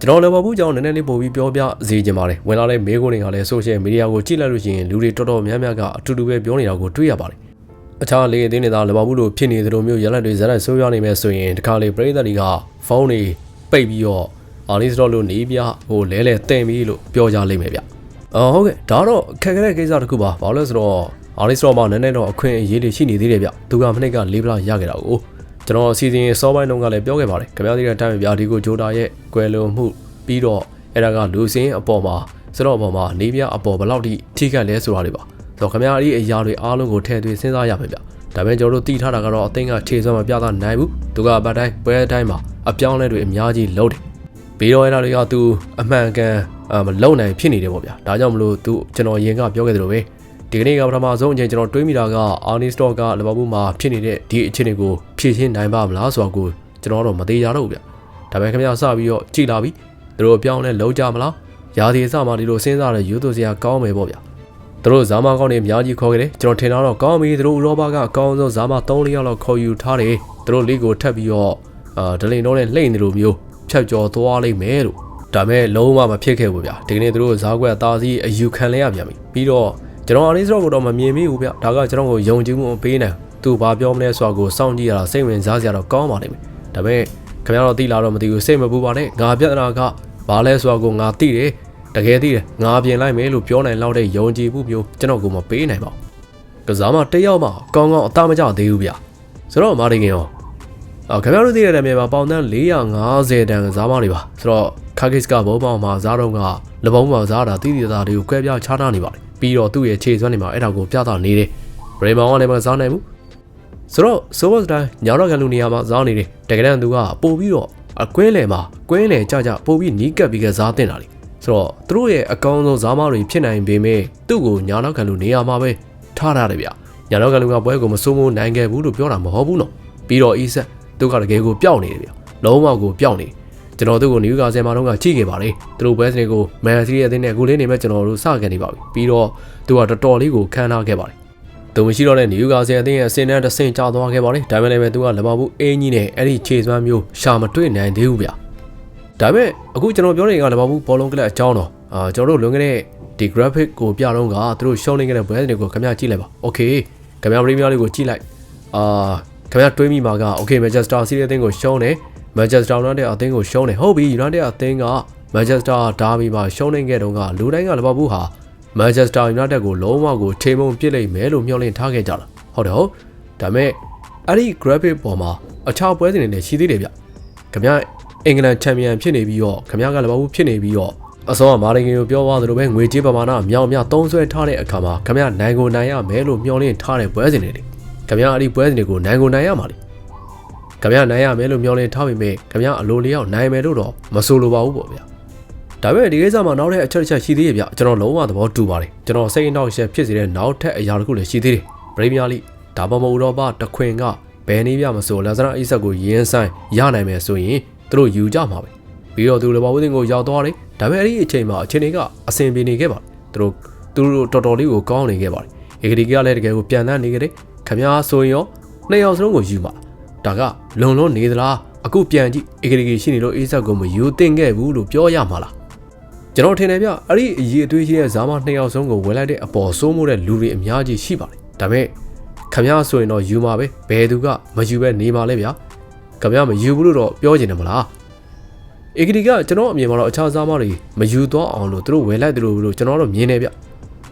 ကျွန်တော်လည်းဘာဘူးကြောင့်နည်းနည်းလေးပို့ပြီးပြောပြစေချင်ပါတယ်ဝင်လာတဲ့မေးခွန်းတွေကလည်း social media ကိုကြည့်လိုက်လို့ရှိရင်လူတွေတော်တော်များများကအတူတူပဲပြောနေတာကိုတွေ့ရပါတယ်အခြားလေအသေးနေတာလဘာဘူးလို့ဖြစ်နေသလိုမျိုးရလက်တွေဇက်လက်ဆိုးရနေမယ်ဆိုရင်တခါလေပရိသတ်တွေကဖုန်းတွေပိတ်ပြီးတော့အာလီစတော့လို့နေပြဟိုလဲလဲတင်ပြီးလို့ပြောကြလိမ့်မယ်ဗျအော်ဟုတ်ကဲ့ဒါတော့ခက်ခဲတဲ့ကိစ္စတစ်ခုပါဘာလို့လဲဆိုတော့အာလီစတော့မှနည်းနည်းတော့အခွင့်အရေးတွေရှိနေသေးတယ်ဗျသူကမနေ့ကလေးပလာရခဲ့တာကို ကျွန်တော်အစီအစဉ်စောပိုင်းတုန်းကလည်းပြောခဲ့ပါတယ်ခင်ဗျားတို့တဲ့အတိုင်းဗျာဒီကိုဂျိုတာရဲ့ကွယ်လွန်မှုပြီးတော့အဲ့ဒါကလူစင်းအပေါ်မှာစတော့အပေါ်မှာနေပြအပေါ်ဘယ်လောက်ထိထိခိုက်လဲဆိုတာတွေပါဆိုတော့ခင်ဗျားအဲ့ဒီအရာတွေအားလုံးကိုထည့်သွင်းစဉ်းစားရမယ်ဗျဒါပေမဲ့ကျွန်တော်တို့သိထားတာကတော့အသိကခြေစွမ်းမပြသနိုင်ဘူးသူကဗတ်တိုင်းပွဲတိုင်းမှာအပြောင်းလဲတွေအများကြီးလုပ်တယ်ပြီးတော့အဲ့ဒါတွေကသူအမှန်ကန်မလုံနိုင်ဖြစ်နေတယ်ပေါ့ဗျာဒါကြောင့်မလို့သူကျွန်တော်ရင်ကပြောခဲ့သလိုပဲ ဒီကနေ့ကပထမဆုံးအချိန်ကျွန်တော်တွေးမိတာကအာနီစတော့ကလဘဘူးမှာဖြစ်နေတဲ့ဒီအခြေအနေကိုဖြည့်ရှင်းနိုင်ပါမလားဆိုတာကိုကျွန်တော်တော့မသေးရတော့ဘူးဗျဒါပေမဲ့ခင်ဗျားစပြီးတော့ကြည်လာပြီသူတို့အပြောင်းလဲလုံးကြမလားရာသီအစမှဒီလိုစဉ်းစားတဲ့ယူသူစရာကောင်းမယ်ပေါ့ဗျာသူတို့ဇာမကောင်းနေအများကြီးခေါ်ခဲ့တယ်ကျွန်တော်ထင်တာတော့ကောင်းပြီသူတို့ဥရောပကအကောင်းဆုံးဇာမ3-4ယောက်လောက်ခေါ်ယူထားတယ်သူတို့လိကိုထပ်ပြီးတော့အာဒလင်တော့နဲ့လှိမ့်နေလိုမျိုးဖြတ်ကျော်သွားလိမ့်မယ်လို့ဒါမဲ့လုံးဝမဖြစ်ခဲ့ဘူးဗျာဒီကနေ့သူတို့ဇာကွက်သားစီအယူခံလဲရပြန်ပြီပြီးတော့ ကျွန်တော်အလေးစတော့ကတော့မမြင်မိဘူးဗျဒါကကျွန်တော်ကိုယုံကြည်မှုပေးနေသူဘာပြောမလဲဆိုတာကိုစောင့်ကြည့်ရတာစိတ်ဝင်စားစရာတော့ကောင်းပါလိမ့်မယ်ဒါပေမဲ့ခင်ဗျားတို့သိလာတော့မသိဘူးစိတ်မပူပါနဲ့ငါပြဿနာကဘာလဲဆိုတာကိုငါသိတယ်တကယ်သိတယ်ငါပြင်လိုက်မယ်လို့ပြောနိုင်လောက်တဲ့ယုံကြည်မှုမျိုးကျွန်တော်ကမပေးနိုင်ပါဘူးကစားမတယောက်မှကောင်းကောင်းအသားမကျသေးဘူးဗျဆိုတော့မာတင်ကင်ရောအော်ခင်ဗျားတို့သိတဲ့နေရာမှာပေါင်တန်း450တန်ကစားမတွေပါဆိုတော့ခါဂစ်ကဘောပေါင်မှာစားတော့ကလပုံးမှာစားတာတိတိသားတွေကိုကွဲပြားခြားထားနေပါတယ် ပြီးတော့သူ့ရဲ့ခြေစွမ်းတွေမှာအဲ့ဒါကိုပြသနေတယ်ရေမောင်ကလည်းမစားနိုင်ဘူးဆိုတော့ဆိုဘတ်တိုင်းညောင်တော့ကလူနေရာမှာစားနေတယ်တကယ်တမ်းသူကပို့ပြီးတော့အကွဲလေမှာကွဲလေကြကြပို့ပြီးနီးကပ်ပြီးကစားတင်တာလေဆိုတော့သူတို့ရဲ့အကောင်းဆုံးဇာမတွေဖြစ်နိုင်ပေမဲ့သူ့ကိုညာနောက်ကလူနေရာမှာပဲထားရတယ်ဗျညာနောက်ကလူကပွဲကိုမစိုးမိုးနိုင်ခဲ့ဘူးလို့ပြောတာမဟုတ်ဘူးနော်ပြီးတော့အီဆက်သူကတကယ်ကိုပျောက်နေတယ်ဗျလုံးဝကိုပျောက်နေ ကျွန်တော်တို့ကိုနယူကာဆယ်မှာတော့ကကြည့်ခဲ့ပါလေသူတို့ဘဲစနေကိုမန်စီးရဲ့အသင်းနဲ့အခုလေးနေမဲ့ကျွန်တော်တို့စကန်နေပါပြီပြီးတော့သူကတော်တော်လေးကိုခံထားခဲ့ပါတယ်သူမရှိတော့တဲ့နယူကာဆယ်အသင်းရဲ့အစင်နဲ့တစ်ဆင့်ကျသွားခဲ့ပါလေဒါပေမဲ့လည်းသူကလဘဘူးအင်းကြီးနဲ့အဲ့ဒီခြေစွမ်းမျိုးရှာမတွေ့နိုင်သေးဘူးဗျဒါပေမဲ့အခုကျွန်တော်ပြောနေတာကလဘဘူးဘောလုံးကလပ်အကြောင်းတော့အာကျွန်တော်တို့လွန်ခဲ့တဲ့ဒီ graphic ကိုပြတော့ကသူတို့ရှုံးနေခဲ့တဲ့ဘဲစနေကိုခင်ဗျားကြည့်လိုက်ပါ okay ခင်ဗျားပရီးမီးယားလေးကိုကြည့်လိုက်အာခင်ဗျားတွေးမိမှာက okay Manchester City အသင်းကိုရှုံးတယ် Manchester United အသင်းကိုရှုံးတယ်ဟုတ်ပြီ United အသင်းက Manchester Derby မှာရှုံးနေခဲ့တော့ကလူတိုင်းကလဘဘူးဟာ Manchester United ကိုလုံးဝကိုထိမုံပစ်လိုက်မယ်လို့မျှော်လင့်ထားခဲ့ကြတာဟုတ်တယ်ဟုတ်ဒါပေမဲ့အဲ့ဒီ graphic ပေါ်မှာအခြားပွဲစဉ်တွေလည်းရှိသေးတယ်ဗျခင်ဗျားအင်္ဂလန်ချန်ပီယံဖြစ်နေပြီးတော့ခင်ဗျားကလဘဘူးဖြစ်နေပြီးတော့အစောကမာရင်ကင်ကိုပြောသွားသလိုပဲငွေကြေးပမာဏအမြောက်အများသုံးစွဲထားတဲ့အခါမှာခင်ဗျားနိုင်ကိုနိုင်ရမယ်လို့မျှော်လင့်ထားတဲ့ပွဲစဉ်တွေလေခင်ဗျားအဲ့ဒီပွဲစဉ်တွေကိုနိုင်ကိုနိုင်ရမှာလေ ခင်ဗျားနိုင်ရမယ်လို့မျှော်လင့်ထားပေမဲ့ခင်ဗျားအလိုလျောက်နိုင်မယ်လို့တော့မဆိုလိုပါဘူးပေါ့ဗျာဒါပေမဲ့ဒီကိစ္စမှာနောက်ထပ်အချက်တစ်ချက်ရှိသေးရဲ့ဗျကျွန်တော်လုံးဝသဘောတူပါတယ်ကျွန်တော်စိတ်အနှောက်အယှက်ဖြစ်စေတဲ့နောက်ထပ်အရာတစ်ခုလည်းရှိသေးတယ်ပရီးမီးယားလိဒါမှမဟုတ်ဥရောပတခွင်ကဘယ်နည်းပြမဆိုလက်စနာအိဆက်ကိုရင်းဆိုင်ရနိုင်မယ်ဆိုရင်သူတို့ယူကြမှာပဲပြီးတော့သူလဘောဝင်းကိုရောက်သွားတယ်ဒါပေမဲ့အဲ့ဒီအချိန်မှာအချိန်တွေကအဆင်ပြေနေခဲ့ပါတယ်သူတို့သူတို့တော်တော်လေးကိုကောင်းနေခဲ့ပါတယ်ဧကဒီကလည်းတကယ်ကိုပြန်တန်းနေကြတယ်ခမားဆိုရင်ရောနှစ်ယောက်စလုံးကိုယူမှာ ဒါကလုံလုံးနေသလားအခုပြန်ကြည့်ဧကဒီရှိနေလို့အိဆက်ကိုမယူသင့်ခဲ့ဘူးလို့ပြောရမှာလားကျွန်တော်ထင်တယ်ဗျအဲ့ဒီအရေးအသွေးရှိတဲ့ဇာမနှစ်ယောက်ဆုံးကိုဝယ်လိုက်တဲ့အပေါ်စိုးမိုးတဲ့လူတွေအများကြီးရှိပါတယ်ဒါပေမဲ့ခမရဆိုရင်တော့ယူမှာပဲဘယ်သူကမယူပဲနေမှာလဲဗျာခမရမယူဘူးလို့တော့ပြောချင်တယ်မလားဧကဒီကကျွန်တော်အမြင်မှာတော့အခြားစားမတွေမယူသွားအောင်လို့သူတို့ဝယ်လိုက်တယ်လို့ကျွန်တော်တော့မြင်နေဗျ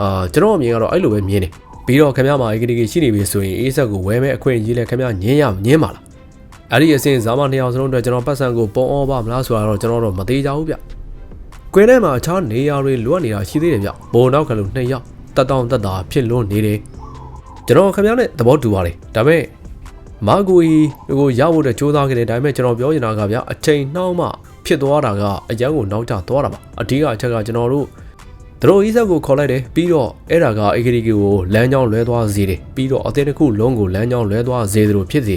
အာကျွန်တော်အမြင်ကတော့အဲ့လိုပဲမြင်နေ ပြီးတော့ခမရမှာဧကဒီကရှိနေပြီဆိုရင်အေးဆက်ကိုဝယ်မဲ့အခွင့်အရေးလဲခမရညင်းရညင်းပါလားအဲ့ဒီအစင်ဇာမနှစ်ယောက်စလုံးအတွက်ကျွန်တော်ပတ်စံကိုပုံအောပါမလားဆိုတာတော့ကျွန်တော်တော့မသေးကြဘူးဗျကွင်းထဲမှာအခြားနေရာတွေလွတ်နေတာရှိသေးတယ်ဗျဘုံနောက်ကလူနှစ်ယောက်တက်တောင့်တက်တာဖြစ်လွန်းနေတယ်ကျွန်တော်ခင်ဗျားနဲ့သဘောတူပါတယ်ဒါပေမဲ့မာဂူီကိုရဖို့တဲ့စူးစမ်းခဲ့တယ်ဒါပေမဲ့ကျွန်တော်ပြောချင်တာကဗျာအချိန်နှောင်းမှဖြစ်သွားတာကအရန်ကိုနောက်ကျသွားတာပါအဓိကအချက်ကကျွန်တော်တို့ သူတို့ဤဆက်ကိုခေါ်လိုက်တယ်ပြီးတော့အဲ့ဒါက AKDK ကိုလမ်းကြောင်းလွဲသွားစေတယ်ပြီးတော့အသင်းတစ်ခုလုံးကိုလမ်းကြောင်းလွဲသွားစေတယ်လို့ဖြစ်စေ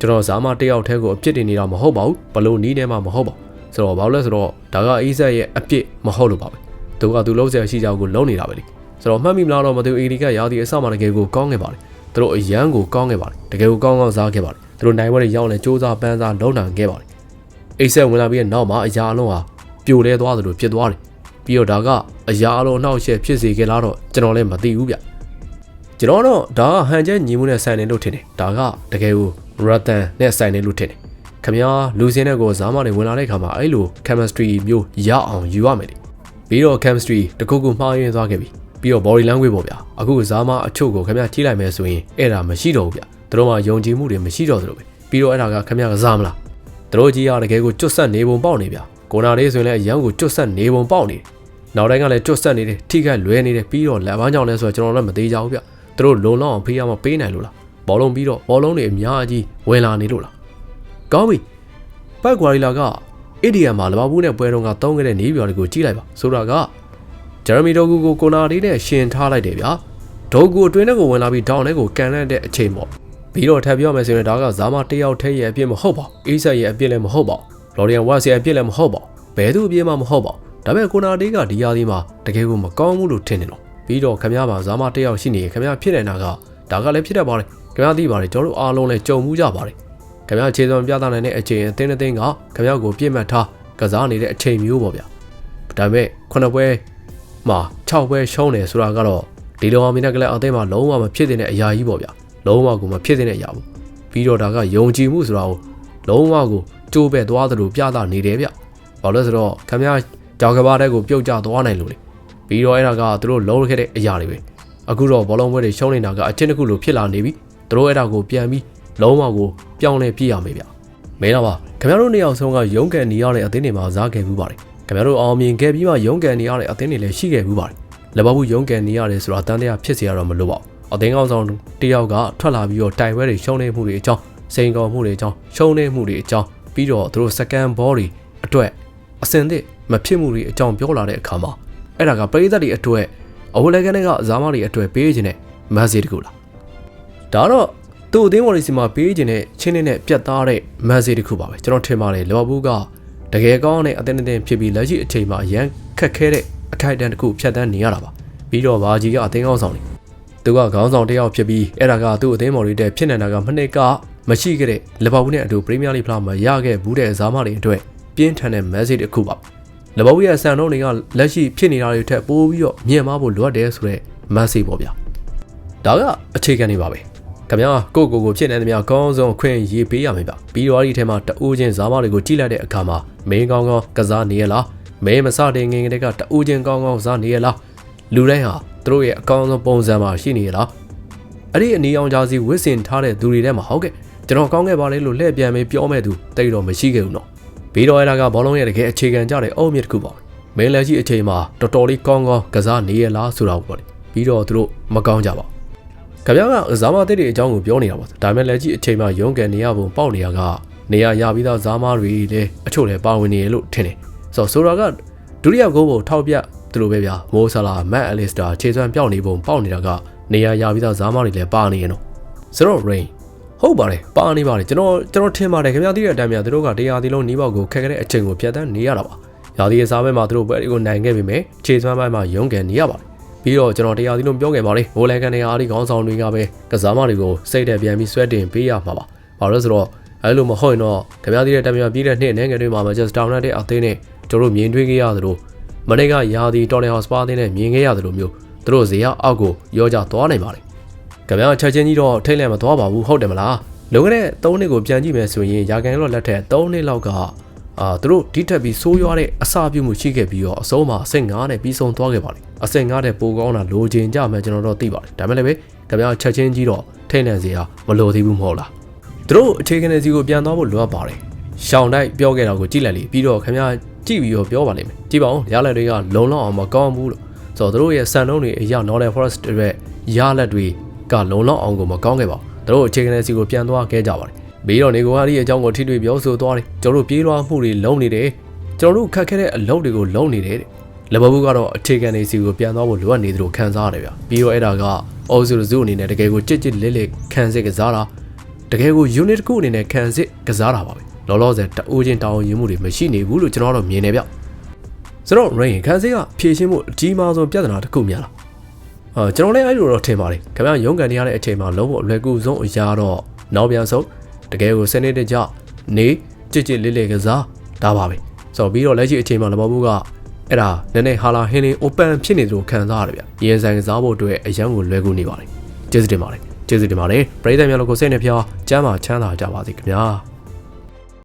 ကျွန်တော်ဇာမတယောက်တည်းကိုအပြစ်တင်နေတာမဟုတ်ပါဘူးဘလို့နီးနေမှာမဟုတ်ပါဘူးဆိုတော့ဘာလို့လဲဆိုတော့ဒါကအေးဆက်ရဲ့အပြစ်မဟုတ်လို့ပါပဲသူကသူလုံးဆရာရှိကြကိုလုံးနေတာပဲလေဆိုတော့မှတ်မိမလားတော့မသိဘူးအေဒီကရာသီအစမှတကယ်ကိုကောင်းခဲ့ပါတယ်သူတို့အရန်ကိုကောင်းခဲ့ပါတယ်တကယ်ကိုကောင်းကောင်းစားခဲ့ပါတယ်သူတို့နိုင်ဝဲတွေရောက်လဲစူးစမ်းပန်းစားလုံးနိုင်ခဲ့ပါတယ်အိတ်ဆက်ဝင်လာပြီးတဲ့နောက်မှာအရာအလုံးဟာပြိုလဲသွားသလိုဖြစ်သွားတယ် ပြီးတော့ဒါကအရာအလုံးအနှောက်အယှက်ဖြစ်စေခဲ့လားတော့ကျွန်တော်လည်းမသိဘူးဗျကျွန်တော်တော့ဒါကဟန်ချက်ညီမှုနဲ့ဆိုင်တယ်လို့ထင်တယ်ဒါကတကယ်ကိုရတန်နဲ့ဆိုင်တယ်လို့ထင်တယ်ခင်ဗျာလူစင်းတဲ့ကိုဇာမတွေဝင်လာတဲ့ခါမှာအဲ့လို chemistry မျိုးရအောင်ယူရမယ်လေပြီးတော့ chemistry တခုခုမှားယွင်းသွားခဲ့ပြီပြီးတော့ body language ပေါ့ဗျာအခုဇာမအချို့ကိုခင်ဗျာကြည့်လိုက်မယ်ဆိုရင်အဲ့ဒါမရှိတော့ဘူးဗျသူတို့မှယုံကြည်မှုတွေမရှိတော့သလိုပဲပြီးတော့အဲ့ဒါကခင်ဗျာကစားမလားသူတို့ကြီးကတကယ်ကိုကျွတ်ဆက်နေပုံပေါက်နေဗျ ကိုနာလေးဆိုရင်လည်းအရန်ကိုကျွတ်ဆက်နေပုံပေါက်နေတယ်နောက်တိုင်းကလည်းကျွတ်ဆက်နေတယ်ထိခိုက်လွဲနေတယ်ပြီးတော့လက်ပန်းကြောင့်လဲဆိုတော့ကျွန်တော်လည်းမသေးကြဘူးဗျသူတို့လုံလောက်အောင်ဖေးရမပေးနိုင်လို့လားဘောလုံးပြီးတော့ဘောလုံးတွေအများကြီးဝင်လာနေလို့လားကောင်းပြီပတ်ကွာရီလာကအီဒီယမ်မှာလဘဘူးနဲ့ပွဲတုံးကတုံးခဲ့တဲ့နေပြော်တွေကိုကြည့်လိုက်ပါဆိုတာကဂျယ်ရမီဒိုဂူကိုကိုနာလေးနဲ့ရှင်ထားလိုက်တယ်ဗျာဒိုဂူအတွင်းထဲကိုဝင်လာပြီးဒေါင်းထဲကိုကန်လိုက်တဲ့အချိန်ပေါ့ပြီးတော့ထပ်ပြောမယ်ဆိုရင်ဒါကဇာမတယောက်ထဲရဲ့အပြစ်မဟုတ်ပါဘူးအေးဆက်ရဲ့အပြစ်လည်းမဟုတ်ပါ ဘူးလော်ရီယန်ဝါစီရဲ့အပြစ်လည်းမဟုတ်ပါဘူးဘယ်သူအပြစ်မှမဟုတ်ပါဘူးဒါပေမဲ့ကိုနာတေးကဒီယာဒီမှာတကယ်ကိုမကောင်းဘူးလို့ထင်တယ်လို့ပြီးတော့ခမရပါဇာမတယောက်ရှိနေရင်ခမရဖြစ်နေတာကဒါကလည်းဖြစ်တတ်ပါတယ်ခမရသိပါတယ်ကျွန်တော်တို့အားလုံးလည်းကြုံမှုကြပါတယ်ခမရခြေစွမ်းပြသနိုင်တဲ့အချိန်အသင်းအသင်းကခမရကိုပြစ်မှတ်ထားကစားနေတဲ့အချိန်မျိုးပေါ့ဗျာဒါပေမဲ့ခုနှစ်ပွဲမှာ6ပွဲရှုံးတယ်ဆိုတာကတော့ဒီလိုအမီနက်ကလည်းအသင်းမှာလုံးဝမဖြစ်တဲ့အရာကြီးပေါ့ဗျာလုံးဝကိုမဖြစ်တဲ့အရာဘူးပြီးတော့ဒါကယုံကြည်မှုဆိုတာကို လုံးဝကိုကြိုးပဲ့သွားသလိုပြသနေတယ်ဗျဘာလို့လဲဆိုတော့ခမရကြောက်ကဘာတဲ့ကိုပြုတ်ကျသွားနိုင်လို့လေပြီးတော့အဲ့ဒါကသူတို့လုံးခဲ့တဲ့အရာတွေပဲအခုတော့ဘောလုံးပွဲတွေရှုံးနေတာကအချင်းတစ်ခုလိုဖြစ်လာနေပြီသူတို့အဲ့ဒါကိုပြန်ပြီးလုံးဝကိုပြောင်းလဲပြရမယ်ဗျမဲတော့ပါခင်ဗျားတို့နေအောင်ဆုံးကရုံးကန်နေရတဲ့အသင်းတွေမှာစားခဲ့မှုပါတယ်ခင်ဗျားတို့အောင်မြင်ခဲ့ပြီးမှရုံးကန်နေရတဲ့အသင်းတွေလည်းရှိခဲ့မှုပါတယ်လက်ဘဘူးရုံးကန်နေရတယ်ဆိုတာတန်တရားဖြစ်စေရတော့မလို့ပါဘူးအသင်းကောင်းဆောင်တယောက်ကထွက်လာပြီးတော့တိုင်ဝဲတွေရှုံးနေမှုတွေအကြောင်း စိန်ခေါ်မှုတွေအကြောင်းရှုံးနေမှုတွေအကြောင်းပြီးတော့သူတို့ second ball တွေအတွက်အစင်သစ်မဖြစ်မှုတွေအကြောင်းပြောလာတဲ့အခါမှာအဲ့ဒါကပရိသတ်တွေအတွက်အဝလဲကနေကဇာမတွေအတွက်ပေးခြင်းနဲ့မက်ဆေ့တကူလားဒါတော့သူ့အသင်းဝေါ်ရီစီမှာပေးခြင်းနဲ့ချင်းနဲ့ပြတ်သားတဲ့မက်ဆေ့တခုပါပဲကျွန်တော်ထင်ပါတယ်လော်ဘူးကတကယ်ကောင်းတဲ့အသင်းအသင်းဖြစ်ပြီးလက်ရှိအချိန်မှာအရန်ခက်ခဲတဲ့အခိုက်အတန့်တစ်ခုဖြတ်တန်းနေရတာပါပြီးတော့ဘာကြီးကအသင်းကောင်းဆောင်နေသူကခေါင်းဆောင်တစ်ယောက်ဖြစ်ပြီးအဲ့ဒါကသူ့အသင်းမော်ရီတဲ့ဖြစ်နေတာကမနှစ်က မရှိခဲ့တဲ့လီဗာပူးနဲ့အတူပရီးမီးယားလိဖလားမှာရခဲ့ဘူးတဲ့ဇာမတွေအတွက်ပြင်းထန်တဲ့မက်ဆေ့တစ်ခုပါလီဗာပူးရဲ့ဆန်တော့တွေကလက်ရှိဖြစ်နေတာတွေထက်ပိုပြီးတော့မြင့်မားဖို့လိုအပ်တယ်ဆိုတဲ့မက်ဆေ့ပေါ့ဗျာဒါကအခြေခံနေပါပဲခင်ဗျာကိုကိုကိုဖြစ်နေတဲ့များအကောင်းဆုံးခွင့်ရေးပေးရမယ်ဗျပြီးတော့ဒီထဲမှာတူးချင်းဇာမတွေကိုကြည့်လိုက်တဲ့အခါမှာမင်းကောင်းကောင်းကစားနေရလားမဲမစတဲ့ငင်ကလေးကတူးချင်းကောင်းကောင်းစားနေရလားလူတိုင်းဟာသူတို့ရဲ့အကောင်းဆုံးပုံစံမှာရှိနေရလားအဲ့ဒီအနီအောင်ကြားစီဝစ်စင်ထားတဲ့သူတွေထဲမှာဟုတ်ကဲ့ ကျွန်တော်ကောင်းခဲ့ပါလေလို့လှည့်ပြန်ပြီးပြောမဲ့သူတိတ်တော့မရှိခဲ့ဘူးနော်ပြီးတော့အဲ့ဒါကဘောလုံးရဲ့တကယ်အခြေခံကြတဲ့အုံမြစ်တစ်ခုပါမင်းလက်ရှိအချိန်မှာတော်တော်လေးကောင်းကောင်းကစားနေရလားဆိုတာပေါ့လေပြီးတော့သူတို့မကောင်းကြပါကြပြကဇာမတစ်တွေအကြောင်းကိုပြောနေတာပါဒါပေမဲ့လက်ရှိအချိန်မှာရုံးကန်နေရပုံပေါက်နေရကနေရရပြီးသားဇာမတွေလည်းအချို့လည်းပါဝင်နေရလို့ထင်တယ်ဆိုတော့ဆိုတာကဒုတိယဂိုးပုံထောက်ပြသူလိုပဲဗျာမိုးဆလာမတ်အလစ်စတာခြေစွမ်းပြောင်းနေပုံပေါက်နေတာကနေရရပြီးသားဇာမတွေလည်းပါနေရနော်ဆိုတော့ rain ဟုတ်ပါတယ်ပါနေပါတယ်ကျွန်တော်ကျွန်တော်ထင်ပါတယ်ခင်ဗျားသိတဲ့အတိုင်းများသူတို့ကတရားသီလုံးနီးပေါက်ကိုခက်ခဲတဲ့အချိန်ကိုဖြတ်တန်းနေရတာပါရာသီရဲ့စားဘက်မှာသူတို့ပွဲတွေကိုနိုင်ခဲ့ပြီမဲ့ခြေစွမ်းပိုင်းမှာရုန်းကန်နေရပါတယ်ပြီးတော့ကျွန်တော်တရားသီလုံးပြောခဲ့ပါလေဘိုးလန်ကန်တွေအားဒီခေါင်းဆောင်တွေကပဲကစားမတွေကိုစိတ်တက်ပြန်ပြီးဆွဲတင်ပေးရမှာပါဘာလို့ဆိုတော့အဲလိုမဟုတ်ရင်တော့ခင်ဗျားသိတဲ့တမန်ပြည်တဲ့နှစ်နိုင်ငံတွေမှာ Manchester United အသင်းနဲ့ကျွန်တော်တို့မြင်တွေ့ခဲ့ရသလိုမနေ့ကရာသီ Tottenham Hotspur အသင်းနဲ့မြင်ခဲ့ရသလိုမျိုးသူတို့ဇေယျအောက်ကိုရောကြသွားနိုင်ပါတယ် ခင်ဗျားချက်ချင်းကြီးတော့ထိတ်လန့်မသွားပါဘူးဟုတ်တယ်မလားလွန်ခဲ့တဲ့3နှစ်ကိုပြန်ကြည့်မယ်ဆိုရင်ရာဂန်လော့လက်ထက်3နှစ်လောက်ကအာသူတို့ဒီထက်ပြီးဆိုးရွားတဲ့အစာပြုမှုရှိခဲ့ပြီးတော့အဆုံးမှာအဆင့်9နဲ့ပြီးဆုံးသွားခဲ့ပါလိမ့်အဆင့်9တဲ့ပိုကောင်းတာလိုချင်ကြမယ်ကျွန်တော်တို့သိပါတယ်ဒါပေမဲ့လည်းခင်ဗျားချက်ချင်းကြီးတော့ထိတ်လန့်စရာမလိုသေးဘူးမဟုတ်လားသူတို့အခြေခံစီကိုပြန်သွားဖို့လိုအပ်ပါတယ်ရှောင်းတိုက်ပြောခဲ့တာကိုကြည့်လိုက်လေပြီးတော့ခင်ဗျားကြည့်ပြီးတော့ပြောပါလိမ့်မယ်ကြည့်ပါဦးရလက်တွေကလုံလောက်အောင်မကောင်းဘူးလို့ဆိုတော့သူတို့ရဲ့စံနှုန်းတွေအရာ Northern Forest တွေရလက်တွေ ကလုံလောက်အောင်ကိုမကောင်းခဲ့ပါဘူးသူတို့အခြေခံစီကိုပြန်သွားခဲ့ကြပါတယ်ပြီးတော့နေကိုဟာဒီအကြောင်းကိုထိတွေ့ပြောဆိုသွားတယ်ကျွန်တော်တို့ပြေးလွှားမှုတွေလုံနေတယ်ကျွန်တော်တို့ခက်ခဲတဲ့အလုပ်တွေကိုလုံနေတယ်လဘဘူးကတော့အခြေခံနေစီကိုပြန်သွားဖို့လိုအပ်နေသလိုခံစားရတယ်ဗျပြီးတော့အဲ့ဒါကအော်ဆူဇူအနေနဲ့တကယ်ကိုကြစ်ကြစ်လစ်လစ်ခံစစ်ကစားတာတကယ်ကို unit တစ်ခုအနေနဲ့ခံစစ်ကစားတာပါပဲလောလောဆယ်တအိုးချင်းတောင်းရင်မှုတွေမရှိနေဘူးလို့ကျွန်တော်တို့မြင်နေဗျဆိုတော့ rain ခံစစ်ကဖြည့်ရှင်းမှုအကြီးမားဆုံးပြဿနာတစ်ခုများလား အာကျွန်တော်လည်းအဲ့လိုတော့ထင်ပါတယ်ခင်ဗျာရုံးကန်နေရတဲ့အချိန်မှာလုံးဝအလွယ်ကူဆုံးအရာတော့နောက်ပြန်ဆုံးတကယ်ကိုစနစ်တကျနေကြစ်ကြစ်လေးလေးကစားဒါပါပဲဆိုတော့ပြီးတော့လက်ရှိအချိန်မှာလီဗာပူးကအဲ့ဒါနည်းနည်းဟာလာဟင်းလင်း open ဖြစ်နေသလိုခံစားရတယ်ဗျရေဆိုင်ကစားဖို့အတွက်အရန်ကိုလွယ်ကူနေပါတယ်ကျေးဇူးတင်ပါတယ်ကျေးဇူးတင်ပါတယ်ပရိသတ်များလို့ကိုစိတ်နှပြကျမ်းမာချမ်းသာကြပါစေခင်ဗျာ